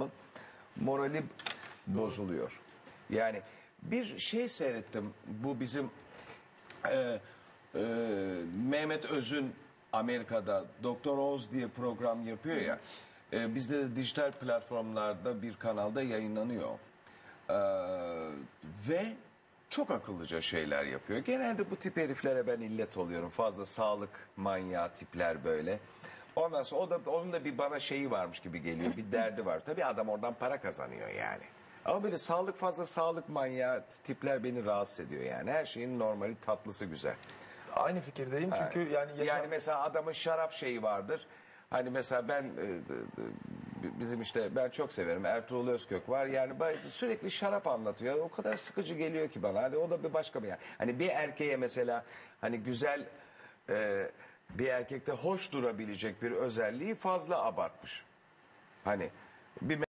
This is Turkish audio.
adamın morali bozuluyor. Yani bir şey seyrettim. Bu bizim e, e, Mehmet Öz'ün Amerika'da Doktor Oz diye program yapıyor ya. E, bizde de dijital platformlarda bir kanalda yayınlanıyor. E, ve çok akıllıca şeyler yapıyor. Genelde bu tip heriflere ben illet oluyorum. Fazla sağlık manyağı tipler böyle. Ondan sonra o da onun da bir bana şeyi varmış gibi geliyor. Bir derdi var. Tabii adam oradan para kazanıyor yani. Ama böyle sağlık fazla sağlık manyağı tipler beni rahatsız ediyor yani. Her şeyin normali tatlısı güzel. Aynı fikirdeyim çünkü yani yaşam... Yani mesela adamın şarap şeyi vardır. Hani mesela ben e, bizim işte ben çok severim Ertuğrul Özkök var. Yani sürekli şarap anlatıyor. O kadar sıkıcı geliyor ki bana. Hadi o da bir başka bir yani. Hani bir erkeğe mesela hani güzel e, bir erkekte hoş durabilecek bir özelliği fazla abartmış. Hani bir